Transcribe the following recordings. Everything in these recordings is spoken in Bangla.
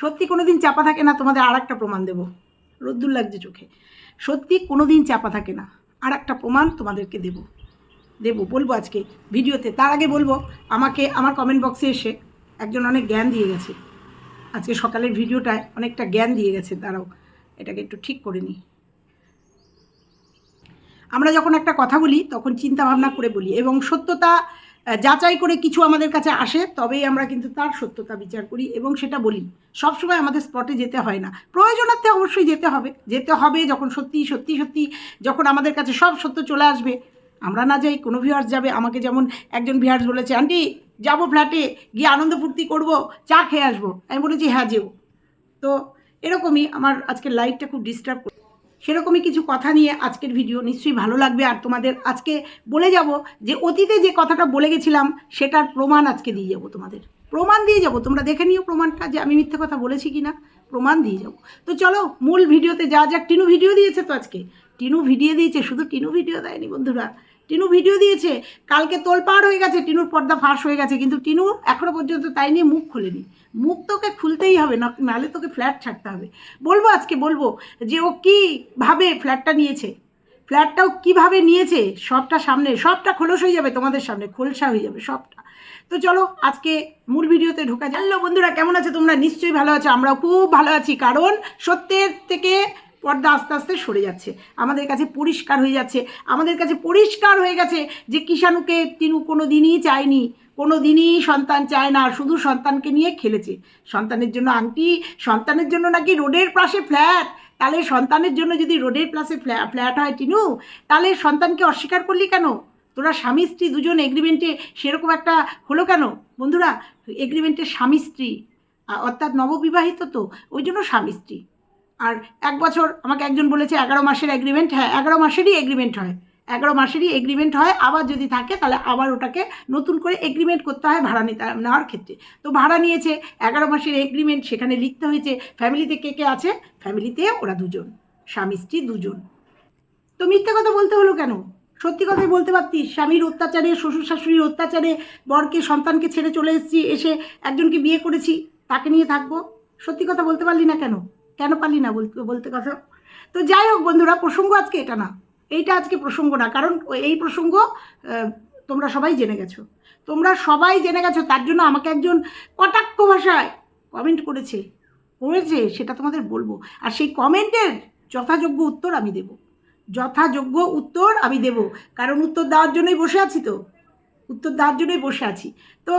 সত্যি কোনো দিন চাপা থাকে না, তোমাদের আর একটা প্রমাণ দেবো। রোদ্দুর লাগছে চোখে। সত্যি কোনো দিন চাপা থাকে না আর একটা প্রমাণ তোমাদেরকে দেবো। দেবো, বলব আজকে ভিডিওতে। তার আগে বলব, আমাকে আমার কমেন্ট বক্সে এসে একজন অনেক জ্ঞান দিয়ে গেছে। আজকে সকালের ভিডিওটায় অনেকটা জ্ঞান দিয়ে গেছে তারাও এটাকে একটু ঠিক করে নিই। আমরা যখন একটা কথা বলি, তখন চিন্তা ভাবনা করে বলি এবং সত্যতা যাচাই করে কিছু আমাদের কাছে আসে, তবেই আমরা কিন্তু তার সত্যতা বিচার করি এবং সেটা বলি। সবসময় আমাদের স্পটে যেতে হয় না। প্রয়োজনার্থে অবশ্যই যেতে হবে। যেতে হবে যখন সত্যি সত্যি সত্যি যখন আমাদের কাছে সব সত্য চলে আসবে। আমরা না যাই, কোনো ভিউয়ার্স যাবে। আমাকে যেমন একজন ভিউয়ার্স বলেছে, আন্টি, যাব ফ্ল্যাটে গিয়ে আনন্দ ফুর্তি করব, চা খেয়ে আসব। আমি বলেছি হ্যাঁ যেও। তো এরকমই আমার আজকের লাইফটা খুব ডিস্টার্ব সেরকমই কিছু কথা নিয়ে আজকের ভিডিও নিশ্চয়ই ভালো লাগবে। আর তোমাদের আজকে বলে যাব যে অতীতে যে কথাটা বলে গেছিলাম, সেটার প্রমাণ আজকে দিয়ে যাব তোমাদের। প্রমাণ দিয়ে যাব। তোমরা দেখে নিও প্রমাণটা যে আমি মিথ্যে কথা বলেছি কি না প্রমাণ দিয়ে যাব। তো চলো, মূল ভিডিওতে যা যাক টিনু ভিডিও দিয়েছে তো আজকে। টিনু ভিডিও দিয়েছে, শুধু টিনু ভিডিও দেয়নি বন্ধুরা। টিনু ভিডিও দিয়েছে, কালকে তোলপাড় হয়ে গেছে, টিনুর পর্দা ফাঁস হয়ে গেছে, কিন্তু টিনু এখনও পর্যন্ত তাই নিয়ে মুখ খোলেনি। মুখ তোকে খুলতেই হবে, না নাহলে তোকে ফ্ল্যাট ছাড়তে হবে। বলব আজকে, বলব যে ও কীভাবে ফ্ল্যাটটা নিয়েছে? ফ্ল্যাটটাও কীভাবে নিয়েছে? সবটা সামনে, সবটা খোলস হয়ে যাবে তোমাদের সামনে, খোলসা হয়ে যাবে সবটা। তো চলো, আজকে মূল ভিডিওতে ঢোকা জানলো বন্ধুরা, কেমন আছে তোমরা? নিশ্চয়ই ভালো আছো, আমরাও খুব ভালো আছি। কারণ সত্যের থেকে পর্দা আস্তে আস্তে সরে যাচ্ছে। আমাদের কাছে পরিষ্কার হয়ে যাচ্ছে। আমাদের কাছে পরিষ্কার হয়ে গেছে যে কিষাণুকে তিনু কোনো দিনই চায়নি কোনো দিনই সন্তান চায় না, শুধু সন্তানকে নিয়ে খেলেছে। সন্তানের জন্য আংটি, সন্তানের জন্য নাকি রোডের পাশে ফ্ল্যাট। তাহলে সন্তানের জন্য যদি রোডের পাশে ফ্ল্যাট হয় টিনু তাহলে সন্তানকে অস্বীকার করলি কেন? তোরা স্বামী, স্ত্রী দুজন এগ্রিমেন্টে সেরকম একটা হলো কেন? বন্ধুরা এগ্রিমেন্টে স্বামী, স্ত্রী অর্থাৎ নববিবাহিত তো, ওই জন্য স্বামী, স্ত্রী। আর এক বছর আমাকে একজন বলেছে, এগারো মাসের এগ্রিমেন্ট হ্যাঁ এগারো মাসেরই এগ্রিমেন্ট হয়। এগারো মাসেরই এগ্রিমেন্ট হয়, আবার যদি থাকে তাহলে আবার ওটাকে নতুন করে এগ্রিমেন্ট করতে হয় ভাড়া নিতে, নেওয়ার ক্ষেত্রে। তো ভাড়া নিয়েছে, এগারো মাসের এগ্রিমেন্ট সেখানে লিখতে হয়েছে ফ্যামিলিতে কে কে আছে? ফ্যামিলিতে ওরা দুজন, স্বামী, স্ত্রী দুজন। তো মিথ্যে কথা বলতে হলো কেন? সত্যি কথাই বলতে পারতিস? স্বামীর অত্যাচারে, শ্বশুর শাশুড়ির অত্যাচারে, বরকে, সন্তানকে ছেড়ে চলে এসেছি, এসে একজনকে বিয়ে করেছি, তাকে নিয়ে থাকব? সত্যি কথা বলতে পারলি না কেন? কেন পারলি না বলতে বলতে কথা? তো যাই হোক বন্ধুরা, প্রসঙ্গ আজকে এটা না। এইটা আজকে প্রসঙ্গ না, কারণ এই প্রসঙ্গ তোমরা সবাই জেনে গেছো। তোমরা সবাই জেনে গেছো, তার জন্য আমাকে একজন কটাক্ষ ভাষায় কমেন্ট করেছে করেছে, সেটা তোমাদের বলব। আর সেই কমেন্টের যথাযোগ্য উত্তর আমি দেবো। যথাযোগ্য উত্তর আমি দেব। কারণ উত্তর দেওয়ার জন্যই বসে আছি তো। উত্তর দেওয়ার জন্যই বসে আছি। তো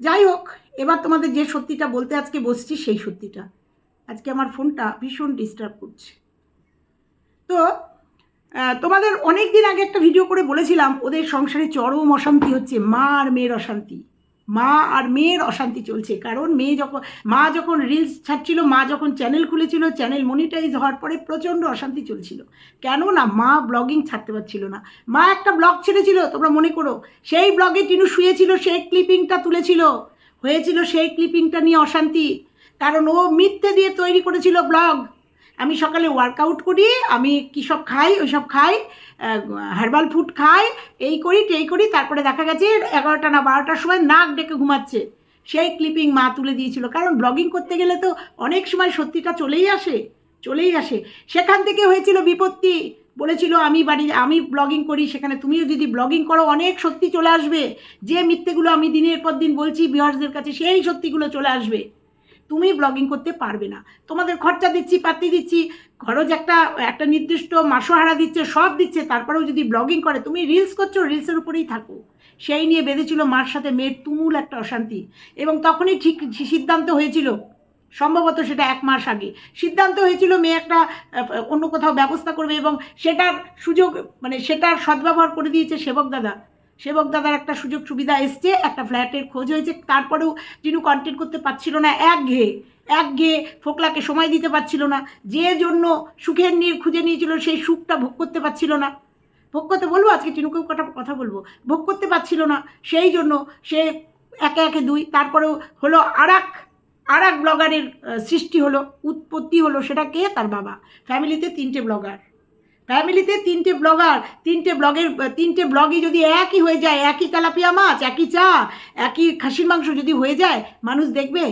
যাই হোক, এবার তোমাদের যে সত্যিটা বলতে আজকে বসছি, সেই সত্যিটা। আজকে আমার ফোনটা ভীষণ ডিস্টার্ব করছে। তো তোমাদের অনেক দিন আগে একটা ভিডিও করে বলেছিলাম, ওদের সংসারে চরম অশান্তি হচ্ছে, মা আর মেয়ের অশান্তি। মা আর মেয়ের অশান্তি চলছে, কারণ মেয়ে যখন, মা যখন রিলস ছাড়ছিল, মা যখন চ্যানেল খুলেছিল চ্যানেল মনিটাইজ হওয়ার পরে প্রচণ্ড অশান্তি চলছিল। কেন না মা ব্লগিং ছাড়তে পারছিল না। মা একটা ব্লগ ছেড়েছিল, তোমরা মনে করো, সেই ব্লগে টিনু শুয়েছিল, সেই ক্লিপিংটা তুলেছিল। হয়েছিল সেই ক্লিপিংটা নিয়ে অশান্তি। কারণ ও মিথ্যে দিয়ে তৈরি করেছিল ব্লগ। আমি সকালে ওয়ার্কআউট করি, আমি কী সব খাই, ওই সব খাই হার্বাল ফুড খাই, এই করি এই করি, তারপরে দেখা গেছে এগারোটা না বারোটার সময় নাক ডেকে ঘুমাচ্ছে। সেই ক্লিপিং মা তুলে দিয়েছিল। কারণ ব্লগিং করতে গেলে তো অনেক সময় সত্যিটা চলেই আসে চলেই আসে। সেখান থেকে হয়েছিল বিপত্তি। বলেছিল, আমি বাড়ি, আমি ব্লগিং করি, সেখানে তুমিও যদি ব্লগিং করো, অনেক সত্যি চলে আসবে। যে মিথ্যেগুলো আমি দিনের পর দিন বলছি ভিউয়ার্সদের কাছে সেই সত্যিগুলো চলে আসবে। তুমি ব্লগিং করতে পারবে না। তোমাদের খরচা দিচ্ছি পাতি দিচ্ছি, খরচ একটা একটা নির্দিষ্ট মাসোহারা দিচ্ছে, সব দিচ্ছে, তারপরেও যদি ব্লগিং করে, তুমি রিলস করছ রিলসের উপরেই থাকো। সেই নিয়ে বেঁধেছিল মার সাথে মেয়ের তুমুল একটা অশান্তি। এবং তখনই ঠিক সিদ্ধান্ত হয়েছিল, সম্ভবত সেটা এক মাস আগে, সিদ্ধান্ত হয়েছিল মেয়ে একটা অন্য কোথাও ব্যবস্থা করবে এবং সেটার সুযোগ মানে সেটার সদ্ব্যবহার করে দিয়েছে সেবক দাদা। সেবক দাদার একটা সুযোগ সুবিধা এসছে, একটা ফ্ল্যাটের খোঁজ হয়েছে। তারপরেও যিনি কন্টেন্ট করতে পারছিল না, এক ঘেয়ে এক ঘেয়ে ফোকলাকে সময় দিতে পারছিল না। যে জন্য সুখের নীর খুঁজে নিয়েছিল, সেই সুখটা ভোগ করতে পারছিল না। ভোগ করতে বলব, আজকে টিনুকেও কটা কথা বলব। ভোগ করতে পারছিল না, সেই জন্য সে একে একে দুই, তারপরেও হলো আর এক আর এক ব্লগারের সৃষ্টি হলো, উৎপত্তি হলো সেটা কে? তার বাবা। ফ্যামিলিতে তিনটে ব্লগার। ফ্যামিলিতে তিনটে ব্লগার তিনটে ব্লগের তিনটে ব্লগই যদি একই হয়ে যায়, একই তেলাপিয়া মাছ, একই চা, একই খাসির মাংস যদি হয়ে যায়, মানুষ দেখবে?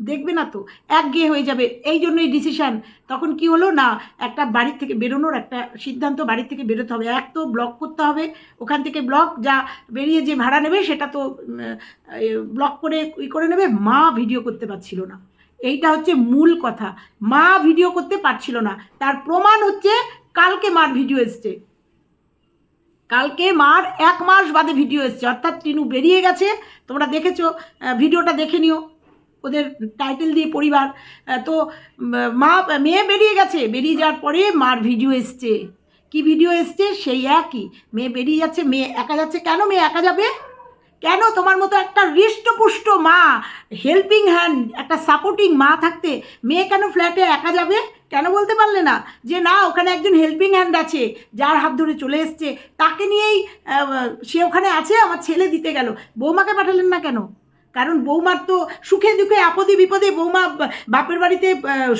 দেখবে না তো? এক একঘেয়ে হয়ে যাবে। এই জন্যই ডিসিশন তখন কি হলো? না, একটা বাড়ির থেকে বেরোনোর একটা সিদ্ধান্ত বাড়ির থেকে বেরোতে হবে। এক তো ব্লক করতে হবে। ওখান থেকে ব্লক যা বেরিয়ে যে ভাড়া নেবে, সেটা তো ব্লক করে ই করে নেবে। মা ভিডিও করতে পারছিল না। এইটা হচ্ছে মূল কথা। মা ভিডিও করতে পারছিল না। তার প্রমাণ হচ্ছে কালকে মার ভিডিও এসছে। কালকে মার এক মাস বাদে ভিডিও এসছে। অর্থাৎ টিনু বেরিয়ে গেছে। তোমরা দেখেছ ভিডিওটা দেখে নিও। ওদের টাইটেল দিয়ে পরিবার। তো মা, মেয়ে বেরিয়ে গেছে। বেরিয়ে যাওয়ার পরে মার ভিডিও এসছে। কি ভিডিও এসছে? সেই একই। মেয়ে বেরিয়ে যাচ্ছে, মেয়ে একা যাচ্ছে। কেন মেয়ে একা যাবে? কেন তোমার মতো একটা হৃষ্টপুষ্ট মা হেল্পিং হ্যান্ড একটা সাপোর্টিং মা থাকতে মেয়ে কেন ফ্ল্যাটে একা যাবে? কেন বলতে পারলে না? যে না, ওখানে একজন হেল্পিং হ্যান্ড আছে, যার হাত ধরে চলে এসছে। তাকে নিয়েই সে ওখানে আছে, আমার ছেলে দিতে গেল। বৌমাকে পাঠালেন না কেন? কারণ বৌমার তো সুখে দুঃখে, আপদে বিপদে বৌমা বাপের বাড়িতে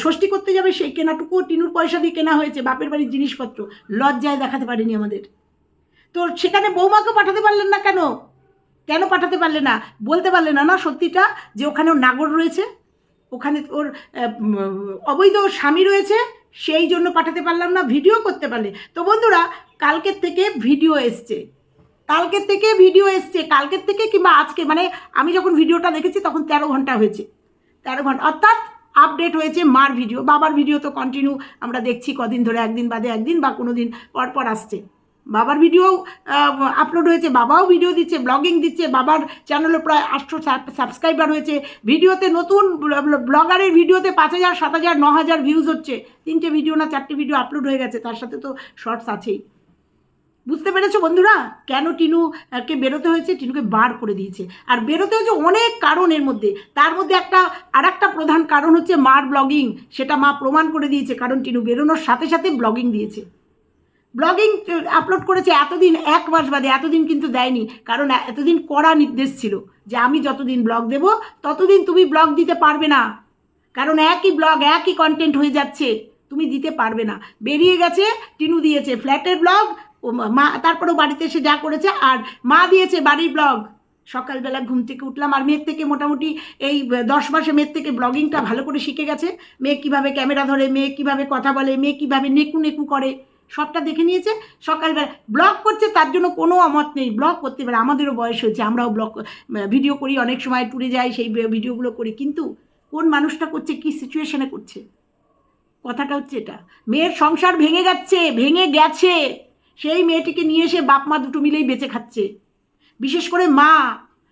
ষষ্ঠী করতে যাবে, সেই কেনাটুকু টিনুর পয়সা দিয়ে কেনা হয়েছে, বাপের বাড়ির জিনিসপত্র। লজ্জায় দেখাতে পারেনি আমাদের। তো সেখানে বৌমাকে পাঠাতে পারলেন না কেন? কেন পাঠাতে পারলে না? বলতে পারলে না না সত্যিটা? যে ওখানে ওর নাগর রয়েছে? ওখানে ওর অবৈধ স্বামী রয়েছে, সেই জন্য পাঠাতে পারলাম না, ভিডিও করতে পারলে। তো বন্ধুরা, কালকের থেকে ভিডিও এসছে। কালকের থেকে ভিডিও এসছে। কালকের থেকে কিংবা আজকে মানে আমি যখন ভিডিওটা দেখেছি তখন তেরো ঘণ্টা হয়েছে। তেরো ঘণ্টা, অর্থাৎ আপডেট হয়েছে মার ভিডিও। বাবার ভিডিও তো কন্টিনিউ আমরা দেখছি কদিন ধরে, একদিন বাদে একদিন বা কোনো দিন পর পর আসছে। বাবার ভিডিও আপলোড হয়েছে, বাবাও ভিডিও দিচ্ছে ব্লগিং দিচ্ছে, বাবার চ্যানেলে প্রায় আটশো সাবস্ক্রাইবার হয়েছে। ভিডিওতে নতুন ব্লগারের ভিডিওতে পাঁচ হাজার, সাত হাজার, ন হাজার ভিউজ হচ্ছে। তিনটে ভিডিও না, চারটে ভিডিও আপলোড হয়ে গেছে, তার সাথে তো শর্টস আছেই। বুঝতে পেরেছ বন্ধুরা? কেন টিনু কে বেরোতে হয়েছে? টিনুকে বার করে দিয়েছে। আর বেরোতে হয়েছে অনেক কারণ এর মধ্যে। তার মধ্যে একটা আর একটা প্রধান কারণ হচ্ছে মার ব্লগিং সেটা মা প্রমাণ করে দিয়েছে, কারণ টিনু বেরোনোর সাথে সাথে ব্লগিং দিয়েছে। ব্লগিং আপলোড করেছে এতদিন, এক মাস বাদে, এতদিন কিন্তু দেয়নি। কারণ এতদিন কড়া নির্দেশ ছিল যে আমি যতদিন ব্লগ দেব, ততদিন তুমি ব্লগ দিতে পারবে না। কারণ একই ব্লগ একই কন্টেন্ট হয়ে যাচ্ছে, তুমি দিতে পারবে না। বেরিয়ে গেছে, টিনু দিয়েছে ফ্ল্যাটের ব্লগ মা তারপরেও বাড়িতে এসে যা করেছে, আর মা দিয়েছে বাড়ির ব্লগ সকালবেলা ঘুম থেকে উঠলাম, আর মেয়ের থেকে মোটামুটি এই দশ মাসে মেয়ের থেকে ব্লগিংটা ভালো করে শিখে গেছে। মেয়ে কীভাবে ক্যামেরা ধরে, মেয়ে কীভাবে কথা বলে, মেয়ে কীভাবে নেকু নেকু করে। সবটা দেখে নিয়েছে, সকালবেলা ব্লগ করছে, তার জন্য কোনো অমত নেই। ব্লগ করতে পারে, আমাদেরও বয়স হয়েছে, আমরাও ব্লগ ভিডিও করি, অনেক সময় ট্যুরে যাই, সেই ভিডিওগুলো করি। কিন্তু কোন মানুষটা করছে, কি সিচুয়েশনে করছে? কথাটা হচ্ছে এটা। মেয়ের সংসার ভেঙে যাচ্ছে, ভেঙে গেছে। সেই মেয়েটিকে নিয়ে এসে বাপ মা দুটো মিলেই বেঁচে খাচ্ছে। বিশেষ করে মা,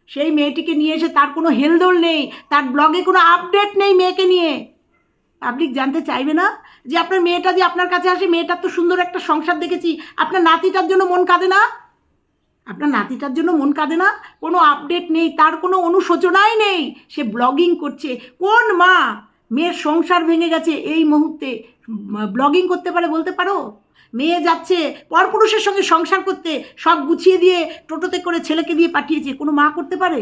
সেই মেয়েটিকে নিয়ে এসে তার কোনো হেলদোল নেই, তার ব্লগে কোনো আপডেট নেই মেয়েকে নিয়ে। পাবলিক জানতে চাইবে না যে আপনার মেয়েটা যে আপনার কাছে আসে, মেয়েটার তো সুন্দর একটা সংসার দেখেছি। আপনার নাতিটার জন্য মন কাঁদে না? আপনার নাতিটার জন্য মন কাঁদে না? কোনো আপডেট নেই, তার কোনো অনুশোচনাই নেই। সে ব্লগিং করছে। কোন মা মেয়ের সংসার ভেঙে গেছে এই মুহূর্তে? ব্লগিং করতে পারে বলতে পারো? মেয়ে যাচ্ছে পরপুরুষের সঙ্গে সংসার করতে সব গুছিয়ে দিয়ে টোটোতে করে ছেলেকে দিয়ে পাঠিয়েছে। কোনো মা করতে পারে?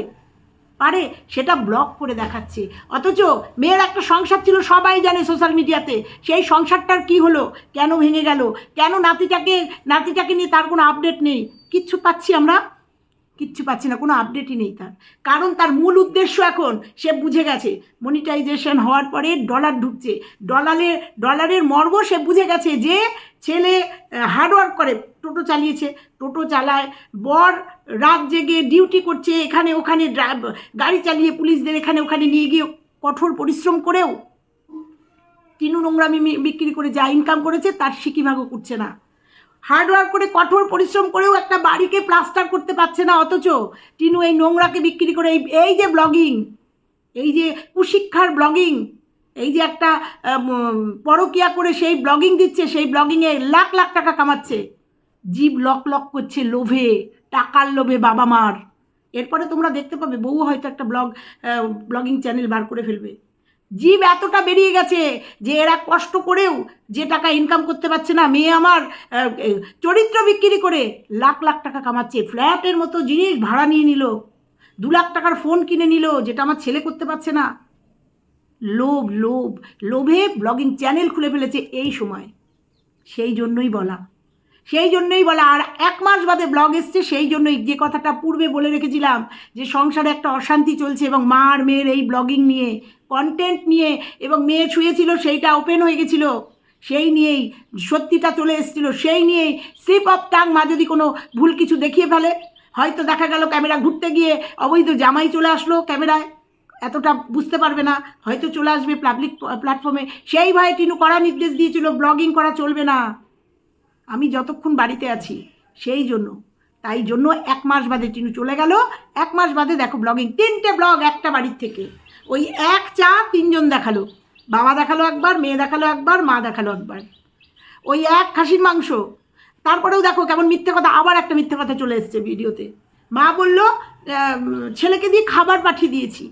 পারে, সেটা ব্লক করে দেখাচ্ছে। অথচ মেয়ের একটা সংসার ছিল সবাই জানে সোশ্যাল মিডিয়াতে সেই সংসারটার কি হলো? কেন ভেঙে গেল? কেন নাতিটাকে নাতিটাকে নিয়ে তার কোনো আপডেট নেই? কিচ্ছু পাচ্ছি আমরা? কিচ্ছু পাচ্ছি না, কোনো আপডেটই নেই তার। কারণ তার মূল উদ্দেশ্য এখন, সে বুঝে গেছে। মনিটাইজেশন হওয়ার পরে ডলার ঢুকছে। ডলারের ডলারের মর্ম সে বুঝে গেছে যে ছেলে হার্ডওয়ার্ক করে। টোটো চালিয়েছে। টোটো চালায়, বর রাত জেগে ডিউটি করছে এখানে ওখানে গাড়ি চালিয়ে পুলিশদের এখানে ওখানে নিয়ে গিয়ে কঠোর পরিশ্রম করেও তিনু নোংরামি বিক্রি করে যা ইনকাম করেছে তার সিকিভাগও করছে না। হার্ডওয়ার্ক করে কঠোর পরিশ্রম করেও একটা বাড়িকে প্লাস্টার করতে পারছে না অথচ টিনু এই নোংরাকে বিক্রি করে এই এই যে ব্লগিং এই যে কুশিক্ষার ব্লগিং এই যে একটা পরকিয়া করে সেই ব্লগিং দিচ্ছে, সেই ব্লগিংয়ে লাখ লাখ টাকা কামাচ্ছে। জীব লক লক করছে লোভে, টাকার লোভে বাবা মার। এরপরে তোমরা দেখতে পাবে, বউ হয়তো একটা ব্লগ ব্লগিং চ্যানেল বার করে ফেলবে। জীব এতটা বেরিয়ে গেছে যে এরা কষ্ট করেও যে টাকা ইনকাম করতে পারছে না। মেয়ে আমার চরিত্র বিক্রি করে লাখ লাখ টাকা কামাচ্ছে, ফ্ল্যাটের মতো জিনিস ভাড়া নিয়ে নিল, দু লাখ টাকার ফোন কিনে নিল, যেটা আমার ছেলে করতে পারছে না। লোভ লোভ, লোভে ব্লগিং চ্যানেল খুলে ফেলেছে এই সময়। সেই জন্যই বলা। সেই জন্যই বলা, আর এক মাস বাদে ব্লগ এসছে, সেই জন্যই যে কথাটা পূর্বে বলে রেখেছিলাম, যে সংসারে একটা অশান্তি চলছে এবং মা আর মেয়ের এই ব্লগিং নিয়ে কন্টেন্ট নিয়ে, এবং মেয়ে ছুঁয়েছিল সেইটা ওপেন হয়ে গেছিল। সেই নিয়েই সত্যিটা চলে এসেছিল, সেই নিয়েই স্লিপ অফ টাং মা যদি কোনো ভুল কিছু দেখিয়ে ফেলে, হয়তো দেখা গেল ক্যামেরা ঘুরতে গিয়ে অবৈধ জামাই চলে আসলো ক্যামেরায় এতটা বুঝতে পারবে না, হয়তো চলে আসবে পাবলিক প্ল্যাটফর্মে সেই ভয়ে টিনু কড়া নির্দেশ দিয়েছিল ব্লগিং করা চলবে না। আমি যতক্ষণ বাড়িতে আছি, সেই জন্য। তাই জন্য এক মাস বাদে টিনু চলে গেল। এক মাস বাদে দেখো ব্লগিং তিনটে ব্লগ একটা বাড়ির থেকে। ওই এক চা তিনজন দেখাল। বাবা দেখাল একবার, মেয়ে দেখাল একবার, মা দেখাল একবার। ওই এক খাসির মাংস। তারপরেও দেখো কেমন মিথ্যে কথা, আবার একটা মিথ্যে কথা চলে এসছে ভিডিওতে। মা বলল ছেলেকে দিয়ে খাবার পাঠিয়ে দিয়েছি।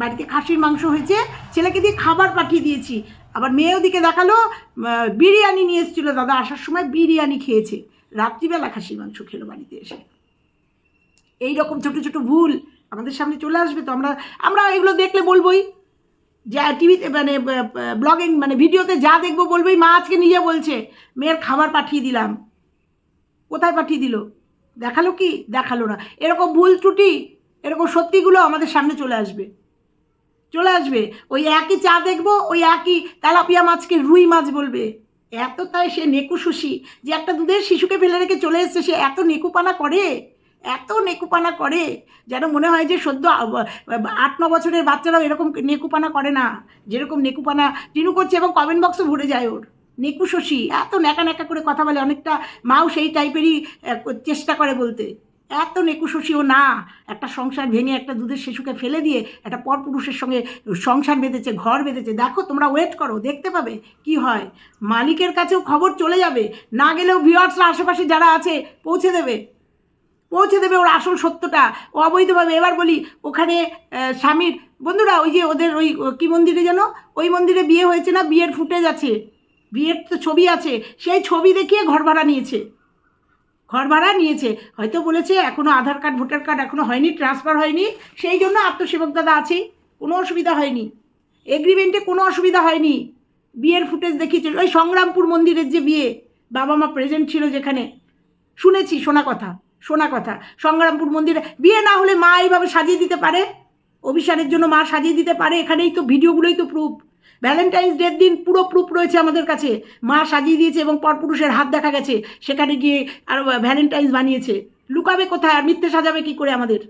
বাড়িতে খাসির মাংস হয়েছে, ছেলেকে দিয়ে খাবার পাঠিয়ে দিয়েছি। আবার মেয়ে ওদিকে দেখাল বিরিয়ানি নিয়ে এসেছিল দাদা, আসার সময় বিরিয়ানি খেয়েছে। রাত্রিবেলা খাসি মাংস খেলো বাড়িতে এসে। এই রকম ছোট ছোট ভুল আমাদের সামনে চলে আসবে তো আমরা আমরা এগুলো দেখলে বলবোই। যা টিভিতে মানে ব্লগিং মানে ভিডিওতে যা দেখব বলবোই, মা আজকে নিজে বলছে, মেয়ের খাবার পাঠিয়ে দিলাম। কোথায় পাঠিয়ে দিল? দেখাল কি? দেখাল না। এরকম ভুল ত্রুটি, এরকম সত্যিগুলো আমাদের সামনে চলে আসবে। চলে আসবে। ওই একই চা দেখব, ওই একই তেলাপিয়া মাছকে রুই মাছ বলবে। এত তাই সে নেকু সুশি যে একটা দুধের শিশুকে ফেলে রেখে চলে এসছে, সে এত নেকুপানা করে? এত নেকুপানা করে? যেন মনে হয় যে সদ্য আট, ন বছরের বাচ্চারাও এরকম নেকুপানা করে না। যেরকম নেকুপানা টিনু করছে এবং কমেন্ট বক্সও ভরে যায় ওর। নেকু শশী, এত ন্যাকা ন্যাকা করে কথা বলে, অনেকটা মাও সেই টাইপেরই চেষ্টা করে বলতে। এত নেকুশশীও না। একটা সংসার ভেঙে একটা দুধের শিশুকে ফেলে দিয়ে একটা পরপুরুষের সঙ্গে সংসার বেঁধেছে, ঘর বেঁধেছে। দেখো, তোমরা ওয়েট করো, দেখতে পাবে কি হয়। মালিকের কাছেও খবর চলে যাবে। না গেলেও ভিওয়ার্সরা আশেপাশে যারা আছে, পৌঁছে দেবে। পৌঁছে দেবে ওর আসল সত্যটা। ও অবৈধভাবে, এবার বলি, ওখানে স্বামীর, বন্ধুরা, ওই যে ওদের ওই কি মন্দিরে যেন? ওই মন্দিরে বিয়ে হয়েছে না, বিয়ের ফুটেজ আছে। বিয়ের তো ছবি আছে। সেই ছবি দেখিয়ে ঘর ভাড়া নিয়েছে। ঘর ভাড়া নিয়েছে। হয়তো বলেছে এখনও আধার কার্ড, ভোটার কার্ড এখনও হয়নি ট্রান্সফার হয়নি। সেই জন্য আত্মসেবক দাদা আছেই কোনো অসুবিধা হয়নি। এগ্রিমেন্টে কোনো অসুবিধা হয়নি। বিয়ের ফুটেজ দেখিয়েছে। ওই সংগ্রামপুর মন্দিরের যে বিয়ে বাবা মা প্রেজেন্ট ছিল যেখানে। শুনেছি, শোনা কথা শোনা কথা। সংগ্রামপুর মন্দিরে বিয়ে না হলে মা এইভাবে সাজিয়ে দিতে পারে? অভিসারের জন্য মা সাজিয়ে দিতে পারে? এখানেই তো, ভিডিওগুলোই তো প্রুফ ভ্যালেন্টাইন্স ডের দিন পুরো প্রুফ রয়েছে আমাদের কাছে। মা সাজিয়ে দিয়েছে এবং পরপুরুষের হাত দেখা গেছে। সেখানে গিয়ে আর ভ্যালেন্টাইন্স বানিয়েছে। লুকাবে কোথায় আর মিথ্যে সাজাবে কি করে আমাদের?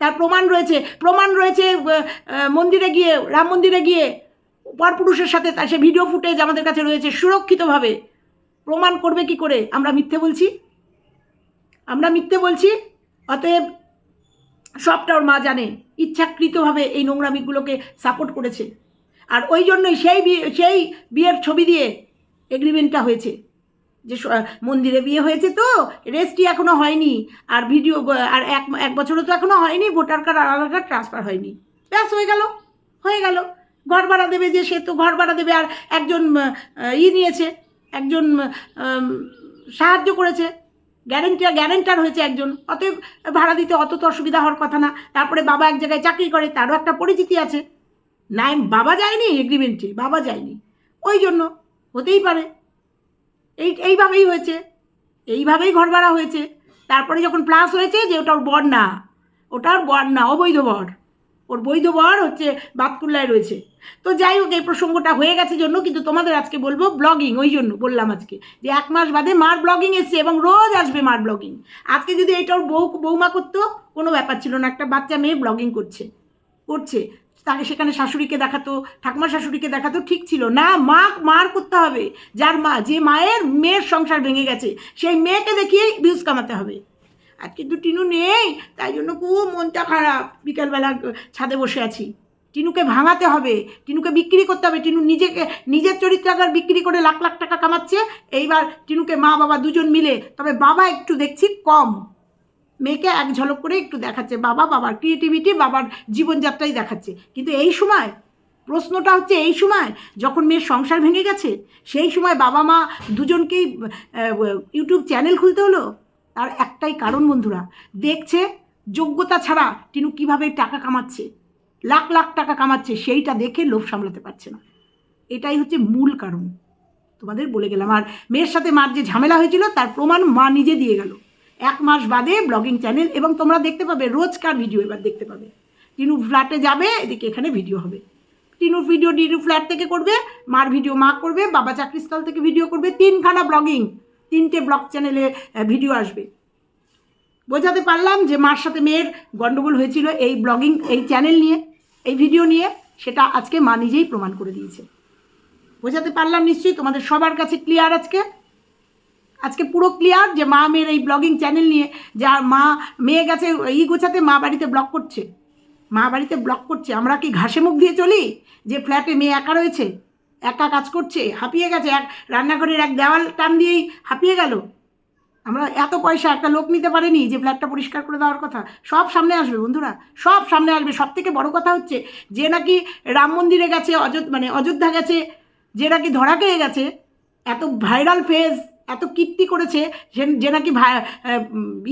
তার প্রমাণ রয়েছে। প্রমাণ রয়েছে মন্দিরে গিয়ে, রাম মন্দিরে গিয়ে। পরপুরুষের সাথে তার সে ভিডিও ফুটেজ আমাদের কাছে রয়েছে সুরক্ষিতভাবে। প্রমাণ করবে কি করে? আমরা মিথ্যে বলছি? আমরা মিথ্যে বলছি? অতএব সবটা ওর মা জানে। ইচ্ছাকৃতভাবে এই নোংরামিগুলোকে সাপোর্ট করেছে। আর ওই জন্যই সেই সেই বিয়ের ছবি দিয়ে এগ্রিমেন্টটা হয়েছে। যে মন্দিরে বিয়ে হয়েছে তো রেস্টই এখনও হয়নি। আর ভিডিও আর এক এক বছরও তো এখনও হয়নি voter card Aadhaar card transfer হয়নি। ব্যাস, হয়ে গেল হয়ে গেল। ঘর ভাড়া দেবে যে সে তো ঘর ভাড়া দেবে, আর একজন ই নিয়েছে, একজন সাহায্য করেছে। গ্যারেন্টার গ্যারেন্টার হয়েছে একজন। অতএব ভাড়া দিতে অত তো অসুবিধা হওয়ার কথা না। তারপরে বাবা এক জায়গায় চাকরি করে, তারও একটা পরিচিতি আছে। নাই, বাবা যায়নি এগ্রিমেন্টে বাবা যায়নি। ওই জন্য, হতেই পারে। এই, এইভাবেই হয়েছে। এইভাবেই ঘর ভাড়া হয়েছে। তারপরে যখন প্লাস হয়েছে যে ওটা ওর বর না, ওটা ওর বর না অবৈধ বর। ওর বৈধ বর হচ্ছে বাতকুল্লায় রয়েছে। তো যাই হোক, এই প্রসঙ্গটা হয়ে গেছে জন্য, কিন্তু তোমাদের আজকে বলব ব্লগিং ওই জন্য বললাম আজকে যে এক মাস বাদে মার ব্লগিং এসছে এবং রোজ আসবে মার ব্লগিং আজকে যদি এটা ওর বউ বৌমা করতো, কোনো ব্যাপার ছিল না। একটা বাচ্চা মেয়ে ব্লগিং করছে করছে। তাকে সেখানে শাশুড়িকে দেখাতো ঠাকুমা শাশুড়িকে দেখাতো, ঠিক ছিল না। মা, মার করতে হবে। যার মা, যে মায়ের মেয়ের সংসার ভেঙে গেছে, সেই মেয়েকে দেখিয়েই ভিউজ কামাতে হবে। আর কিন্তু টিনু নেই, তাই জন্য খুব মনটা খারাপ। বিকালবেলা ছাদে বসে আছি। টিনুকে ভাঙাতে হবে, টিনুকে বিক্রি করতে হবে। টিনু নিজেকে, নিজের চরিত্র চরিত্রাগার বিক্রি করে লাখ লাখ টাকা কামাচ্ছে। এইবার টিনুকে মা, বাবা দুজন মিলে, তবে বাবা একটু দেখছি কম। মেয়েকে এক ঝলক করে একটু দেখাচ্ছে। বাবা, বাবার ক্রিয়েটিভিটি বাবার জীবনযাত্রাই দেখাচ্ছে। কিন্তু এই সময়, প্রশ্নটা হচ্ছে এই সময় যখন মেয়ের সংসার ভেঙে গেছে, সেই সময় বাবা, মা দুজনকেই ইউটিউব চ্যানেল খুলতে হলো? তার একটাই কারণ বন্ধুরা, দেখছে যোগ্যতা ছাড়া টিনু কীভাবে টাকা কামাচ্ছে, লাখ লাখ টাকা কামাচ্ছে, সেইটা দেখে লোভ সামলাতে পারছে না। এটাই হচ্ছে মূল কারণ। তোমাদের বলে গেলাম। আর মেয়ের সাথে মার যে ঝামেলা হয়েছিল, তার প্রমাণ মা নিজে দিয়ে গেল। এক মাস বাদে ব্লগিং চ্যানেল এবং তোমরা দেখতে পাবে রোজকার ভিডিও এবার দেখতে পাবে। টিনু ফ্ল্যাটে যাবে, এদিকে এখানে ভিডিও হবে। টিনুর ভিডিও টিনু ফ্ল্যাট থেকে করবে, মার ভিডিও মা করবে, বাবা চাকরিস্থল থেকে ভিডিও করবে, তিনখানা ব্লগিং, তিনটে ব্লগ চ্যানেলে ভিডিও আসবে। বোঝাতে পারলাম যে মার সাথে মেয়ের গণ্ডগোল হয়েছিল এই ব্লগিং, এই চ্যানেল নিয়ে, এই ভিডিও নিয়ে, সেটা আজকে মা নিজেই প্রমাণ করে দিয়েছে। বোঝাতে পারলাম নিশ্চয়ই, তোমাদের সবার কাছে ক্লিয়ার আজকে। আজকে পুরো ক্লিয়ার যে মা মেয়ের এই ব্লগিং চ্যানেল নিয়ে যার মা, মেয়ে গেছে ই গোছাতে মা বাড়িতে ব্লগ করছে। মা বাড়িতে ব্লগ করছে। আমরা কি ঘাসে মুখ দিয়ে চলি? যে ফ্ল্যাটে মেয়ে একা রয়েছে, একা কাজ করছে, হাঁপিয়ে গেছে, এক রান্নাঘরের এক দেওয়াল টান দিয়েই হাঁপিয়ে গেল। আমরা এত পয়সা একটা লোক নিতে পারিনি যে ফ্ল্যাটটা পরিষ্কার করে দেওয়ার কথা। সব সামনে আসবে বন্ধুরা, সব সামনে আসবে। সব থেকে বড় কথা হচ্ছে যে নাকি রাম মন্দিরে গেছে অযোধ্যা মানে অযোধ্যা গেছে, যে নাকি ধরা খেয়ে গেছে। এত ভাইরাল ফেজ এত কীর্তি করেছে যে যে নাকি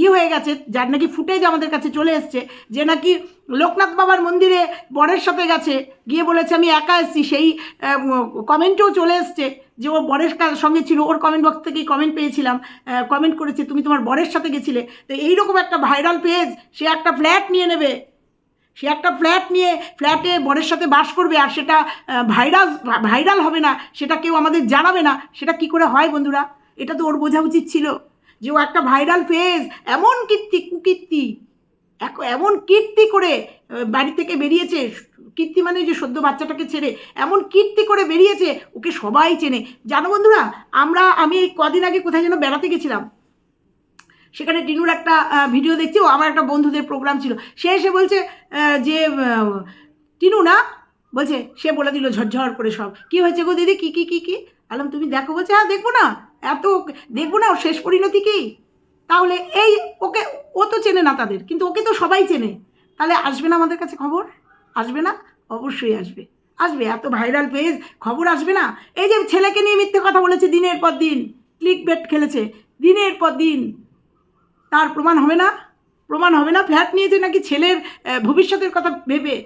ইয়ে হয়ে গেছে, যার নাকি ফুটেজ আমাদের কাছে চলে এসছে, যে নাকি লোকনাথ বাবার মন্দিরে বরের সাথে গেছে, গিয়ে বলেছে, আমি একা এসেছি। সেই কমেন্টও চলে এসছে যে, ও বরের সঙ্গে ছিল, ওর কমেন্ট বক্স থেকেই কমেন্ট পেয়েছিলাম কমেন্ট করেছে, তুমি তোমার বরের সাথে গেছিলে। তো এইরকম একটা ভাইরাল পেজ সে একটা ফ্ল্যাট নিয়ে নেবে। সে একটা ফ্ল্যাট নিয়ে ফ্ল্যাটে বরের সাথে বাস করবে, আর সেটা ভাইরাল ভাইরাল হবে না, সেটা কেউ আমাদের জানাবে না, সেটা কি করে হয় বন্ধুরা? এটা তো ওর বোঝা উচিত ছিল যে ও একটা ভাইরাল ফেজ এমন কীর্তি, কুকীর্তি এমন কীর্তি করে বাড়ি থেকে বেরিয়েছে, কীর্তি মানে যে সদ্য বাচ্চাটাকে ছেড়ে, এমন কীর্তি করে বেরিয়েছে, ওকে সবাই চেনে। জানো বন্ধুরা, আমরা, আমি কদিন আগে কোথায় যেন বেড়াতে গেছিলাম, সেখানে টিনুর একটা ভিডিও দেখছি, ও আমার একটা বন্ধুদের প্রোগ্রাম ছিল। সে এসে বলছে যে টিনু না, বলছে, সে বলে দিল ঝরঝর করে সব। কি হয়েছে গো দিদি? কী কী কী, কি? আলাম, তুমি দেখো বলছে হ্যাঁ দেখব না। এত দেখব না, ওর শেষ পরিণতি কি? তাহলে এই ওকে, ও তো চেনে না তাদের, কিন্তু ওকে তো সবাই চেনে। তাহলে আসবে না আমাদের কাছে খবর? আসবে না? অবশ্যই আসবে। আসবে, এত ভাইরাল পেজ, খবর আসবে না। এই যে ছেলেকে নিয়ে মিথ্যে কথা বলেছে দিনের পর দিন ক্লিক বেট খেলেছে, দিনের পর দিন। তার প্রমাণ হবে না? প্রমাণ হবে না? ফ্ল্যাট নিয়েছে নাকি ছেলের ভবিষ্যতের কথা ভেবে?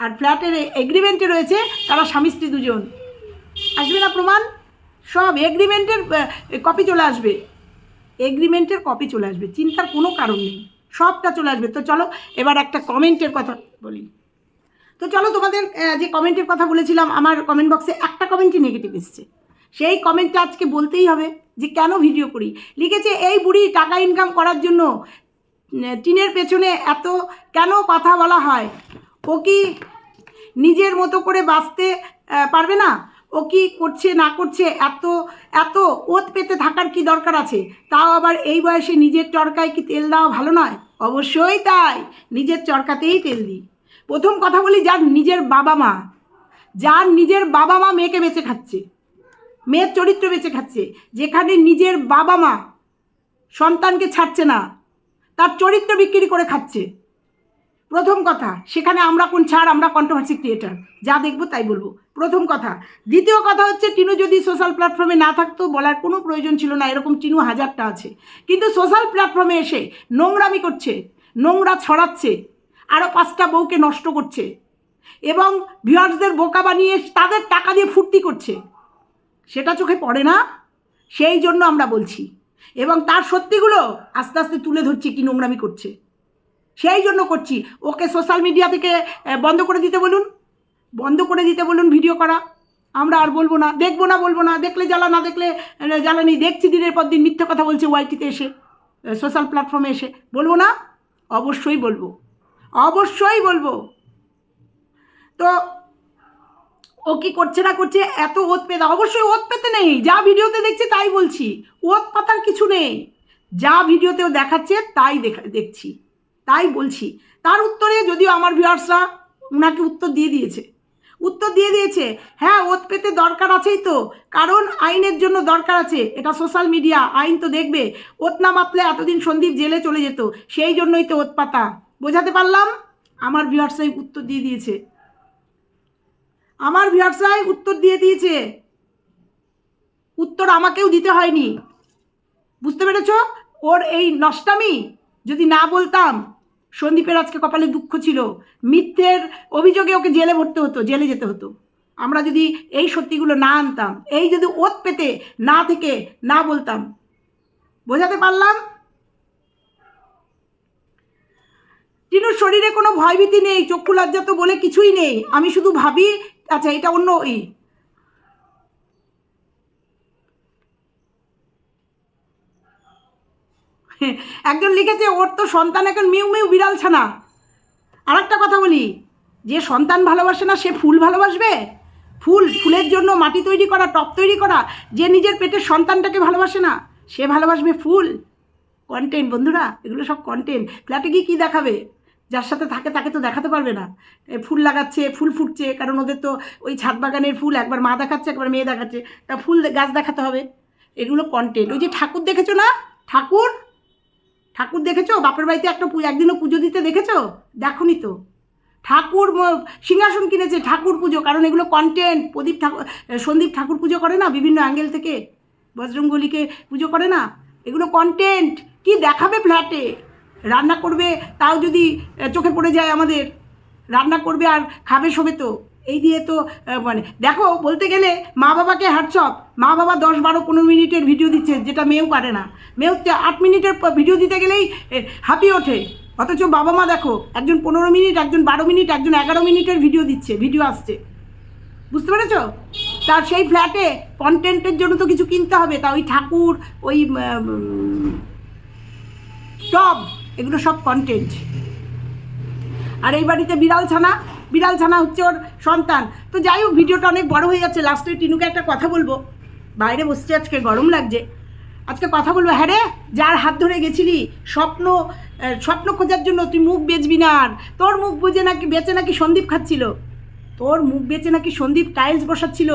আর ফ্ল্যাটের এগ্রিমেন্টে রয়েছে, তারা স্বামী স্ত্রী দুজন। আসবে না প্রমাণ? সব এগ্রিমেন্টের কপি চলে আসবে। এগ্রিমেন্টের কপি চলে আসবে, চিন্তার কোনো কারণ নেই। সবটা চলে আসবে। তো চলো, এবার একটা কমেন্টের কথা বলি। তো চলো, তোমাদের যে কমেন্টের কথা বলেছিলাম, আমার কমেন্ট বক্সে একটা কমেন্টই নেগেটিভ এসছে। সেই কমেন্টটা আজকে বলতেই হবে যে, কেন ভিডিও করি? লিখেছে, এই বুড়ি টাকা ইনকাম করার জন্য টিনের পেছনে এত কেন কথা বলা হয়? ও কি নিজের মতো করে বাঁচতে পারবে না? ও কি করছে, না করছে, এত এত ওত পেতে থাকার কি দরকার আছে? তাও আবার এই বয়সে নিজের চরকায় কি তেল দেওয়া ভালো নয়? অবশ্যই তাই, নিজের চরকাতেই তেল দিই। প্রথম কথা বলি, যার নিজের বাবা মা, যার নিজের বাবা মা মেয়েকে বেঁচে খাচ্ছে, মেয়ের চরিত্র বেঁচে খাচ্ছে, যেখানে নিজের বাবা মা সন্তানকে ছাড়ছে না, তার চরিত্র বিক্রি করে খাচ্ছে। প্রথম কথা, সেখানে আমরা কোন ছাড়, আমরা কন্ট্রোভার্সি ক্রিয়েটার যা দেখব তাই বলব। প্রথম কথা। দ্বিতীয় কথা হচ্ছে, টিনু যদি সোশ্যাল প্ল্যাটফর্মে না থাকতো, বলার কোনো প্রয়োজন ছিল না, এরকম টিনু হাজারটা আছে। কিন্তু সোশ্যাল প্ল্যাটফর্মে এসে নোংরামি করছে, নোংরা ছড়াচ্ছে আরও পাঁচটা বউকে নষ্ট করছে, এবং ভিউয়ার্সদের বোকা বানিয়ে তাদের টাকা দিয়ে ফুর্তি করছে। সেটা চোখে পড়ে না? সেই জন্য আমরা বলছি। এবং তার সত্যিগুলো আস্তে আস্তে তুলে ধরছি, কি নোংরামি করছে। সেই জন্য করছি। ওকে সোশ্যাল মিডিয়া থেকে বন্ধ করে দিতে বলুন। বন্ধ করে দিতে বলুন ভিডিও করা। আমরা আর বলব না। দেখব না বলব না। দেখলে জ্বালা না দেখলে আহ, জ্বালা নেই দেখছি দিনের পর দিন মিথ্যে কথা বলছে ওয়াইটিতে এসে সোশ্যাল প্ল্যাটফর্মে এসে। বলব না? অবশ্যই বলব। অবশ্যই বলব। তো ও কি করছে না করছে? এত ওত পেতে অবশ্যই ওত পেতে নেই। যা ভিডিওতে দেখছি তাই বলছি। ওত পাতার কিছু নেই। যা ভিডিওতেও দেখাচ্ছে তাই দেখা দেখছি। তাই বলছি। তার উত্তরে যদিও আমার ভিউয়ার্সরা ওনাকে উত্তর দিয়ে দিয়েছে। উত্তর দিয়ে দিয়েছে হ্যাঁ ওত পেতে দরকার আছেই তো। কারণ আইনের জন্য দরকার আছে। এটা সোশ্যাল মিডিয়া আইন তো দেখবে। ওত না মাপলে এতদিন সন্দীপ জেলে চলে যেত। সেই জন্যই তো ওত পাতা। বোঝাতে পারলাম? আমার ভিউয়ার্সরাই উত্তর দিয়ে দিয়েছে। আমার ভিউয়ার্সরাই উত্তর দিয়ে দিয়েছে। উত্তর আমাকেও দিতে হয়নি। বুঝতে পেরেছ? ওর এই নষ্টামি, যদি না বলতাম সন্দীপের আজকে কপালে দুঃখ ছিল। মিথ্যের অভিযোগে ওকে জেলে ভরতে হতো, জেলে যেতে হতো। আমরা যদি এই সত্যিগুলো না আনতাম, এই যদি ওত পেতে না থেকে না বলতাম, বোঝাতে পারলাম? টিনুর শরীরে কোনো ভয়ভীতি নেই, চক্ষু লজ্জা তো বলে কিছুই নেই। আমি শুধু ভাবি আচ্ছা এটা অন্য ই। একজন লিখেছে, ওর তো সন্তান এখন মিউ মিউ বিড়াল ছানা। আর একটা কথা বলি, যে সন্তান ভালোবাসে না, সে ফুল ভালোবাসবে? ফুল, ফুলের জন্য মাটি তৈরি করা টপ তৈরি করা, যে নিজের পেটের সন্তানটাকে ভালোবাসে না, সে ভালোবাসবে ফুল? কন্টেন্ট বন্ধুরা, এগুলো সব কন্টেন্ট ফ্ল্যাটে গিয়ে কী দেখাবে? যার সাথে থাকে, তাকে তো দেখাতে পারবে না। ফুল লাগাচ্ছে, ফুল ফুটছে, কারণ ওদের তো ওই ছাদ বাগানের ফুল একবার মা দেখাচ্ছে, একবার মেয়ে দেখাচ্ছে। তা ফুল গাছ দেখাতে হবে। এগুলো কন্টেন্ট ওই যে ঠাকুর দেখেছ না? ঠাকুর? ঠাকুর দেখেছ? বাপের বাড়িতে একটা একদিনও পুজো দিতে দেখেছ? দেখনি তো। ঠাকুর সিংহাসন কিনেছে ঠাকুর পুজো, কারণ এগুলো কন্টেন্ট প্রদীপ ঠাকুর সন্দীপ ঠাকুর পুজো করে না বিভিন্ন অ্যাঙ্গেল থেকে? বজরঙ্গলিকে পুজো করে না? এগুলো কন্টেন্ট কি দেখাবে ফ্ল্যাটে রান্না করবে, তাও যদি চোখে পড়ে যায় আমাদের। রান্না করবে আর খাবে শোবে তো। এই দিয়ে তো মানে দেখো, বলতে গেলে মা বাবাকে হ্যাটসঅপ মা বাবা দশ বারো পনেরো মিনিটের ভিডিও দিচ্ছে, যেটা মেয়েও পারে না। মেয়েও আট মিনিটের ভিডিও দিতে গেলেই হাঁপিয়ে ওঠে। অথচ বাবা মা দেখো, একজন পনেরো মিনিট, একজন বারো মিনিট, একজন এগারো মিনিটের ভিডিও দিচ্ছে ভিডিও আসছে। বুঝতে পেরেছ? তার সেই ফ্ল্যাটে কন্টেন্টের জন্য তো কিছু কিনতে হবে। তা ওই ঠাকুর, ওই টব, এগুলো সব কন্টেন্ট আর এই বাড়িতে বিড়াল ছানা বিড়াল ছানা হচ্ছে ওর সন্তান। তো যাই হোক, ভিডিওটা অনেক বড় হয়ে যাচ্ছে। লাস্টে টিনুকে একটা কথা বলব। বাইরে বসছে, আজকে গরম লাগছে। আজকে কথা বলব হ্যাঁ রে, যার হাত ধরে গেছিলি, স্বপ্ন স্বপ্ন খোঁজার জন্য তুই মুখ বেচবি না আর। তোর মুখ বুঝে নাকি, বেচে নাকি সন্দীপ খাচ্ছিল? তোর মুখ বেচে নাকি সন্দীপ টাইলস বসাচ্ছিল?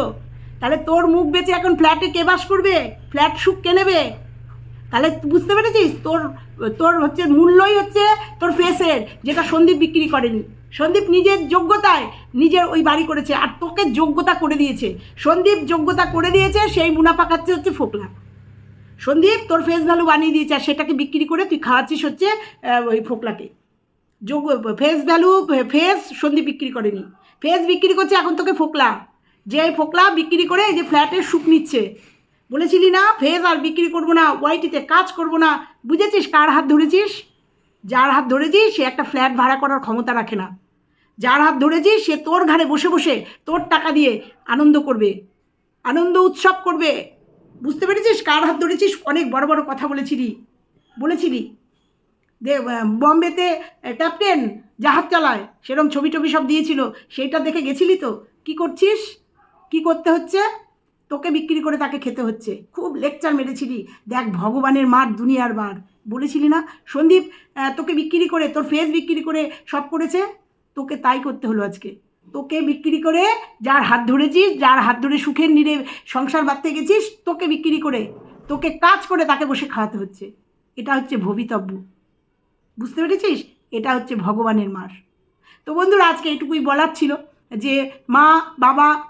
তাহলে তোর মুখ বেচে এখন ফ্ল্যাটে কে বাস করবে? ফ্ল্যাট সুখ কে নেবে? তাহলে বুঝতে পেরেছিস? তোর তোর হচ্ছে মূল্যই হচ্ছে তোর ফেসের যেটা সন্দীপ বিক্রি করেনি। সন্দীপ নিজের যোগ্যতায় নিজের ওই বাড়ি করেছে আর তোকে যোগ্যতা করে দিয়েছে। সন্দীপ যোগ্যতা করে দিয়েছে, সেই মুনাফা খাচ্ছে হচ্ছে ফোকলা। সন্দীপ তোর ফেস ভ্যালু বানিয়ে দিয়েছে আর সেটাকে বিক্রি করে তুই খাওয়াচ্ছিস হচ্ছে ওই ফোকলাকে। যোগ ফেস ভ্যালু ফেস সন্দীপ বিক্রি করেনি। ফেস বিক্রি করছে এখন তোকে ফোকলা। যে ফোকলা বিক্রি করে এই যে ফ্ল্যাটে সুখ নিচ্ছে। বলেছিলি না ফেস আর বিক্রি করব না, ওয়াইটিতে কাজ করব না। বুঝেছিস কার হাত ধরেছিস? যার হাত ধরেছিস, সে একটা ফ্ল্যাট ভাড়া করার ক্ষমতা রাখে না। যার হাত ধরেছিস সে তোর ঘাড়ে বসে বসে তোর টাকা দিয়ে আনন্দ করবে, আনন্দ উৎসব করবে। বুঝতে পেরেছিস কার হাত ধরেছিস? অনেক বড় বড় কথা বলেছিলি বলেছিলি। দে বম্বেতে ক্যাপ্টেন জাহাজ চালায় সেরকম ছবি টবি সব দিয়েছিল, সেইটা দেখে গেছিলি তো? কি করছিস? কি করতে হচ্ছে? তোকে বিক্রি করে তাকে খেতে হচ্ছে। খুব লেকচার মেরেছিলি। দেখ, ভগবানের মার দুনিয়ার বার। বলেছিলি না? সন্দীপ তোকে বিক্রি করে, তোর ফেস বিক্রি করে সব করেছে? তোকে তাই করতে হলো আজকে। তোকে বিক্রি করে যার হাত ধরেছিস, যার হাত ধরে সুখের নিরে সংসার বাঁধতে গেছিস, তোকে বিক্রি করে, তোকে কাজ করে তাকে বসে খাওয়াতে হচ্ছে। এটা হচ্ছে ভবিতব্য। বুঝতে পেরেছিস? এটা হচ্ছে ভগবানের মার। তো বন্ধুরা, আজকে এটুকুই বলার ছিল যে মা, বাবা,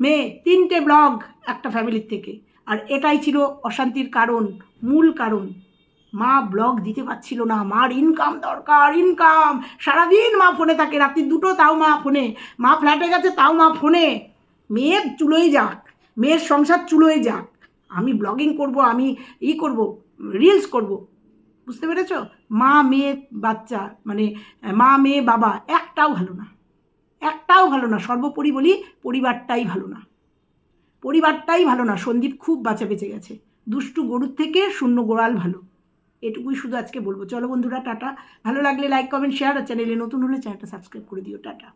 মেয়ে, তিনটে ব্লগ একটা ফ্যামিলির থেকে। আর এটাই ছিল অশান্তির কারণ, মূল কারণ। মা ব্লগ দিতে পারছিল না। মার ইনকাম দরকার ইনকাম সারাদিন মা ফোনে থাকে, রাত্রি দুটো তাও মা ফোনে। মা ফ্ল্যাটে গেছে তাও মা ফোনে। মেয়ের চুলোই যাক, মেয়ের সংসার চুলোই যাক। আমি ব্লগিং করব, আমি ই করব রিলস করব। বুঝতে পেরেছ? মা, মেয়ে, বাচ্চা মানে মা, মেয়ে, বাবা, একটাও ভালো না। একটাও ভালো না। সর্বোপরি বলি পরিবারটাই ভালো না। পরিবারটাই ভালো না। সন্দীপ খুব বাঁচা বেঁচে গেছে। দুষ্টু গরুর থেকে শূন্য গোড়াল ভালো। এটুকুই শুধু আজকে বলব। চলো বন্ধুরা, টাটা। ভালো লাগলে লাইক কমেন্ট শেয়ার আর চ্যানেলে নতুন হলে চ্যানেলটা সাবস্ক্রাইব করে দিও। টাটা।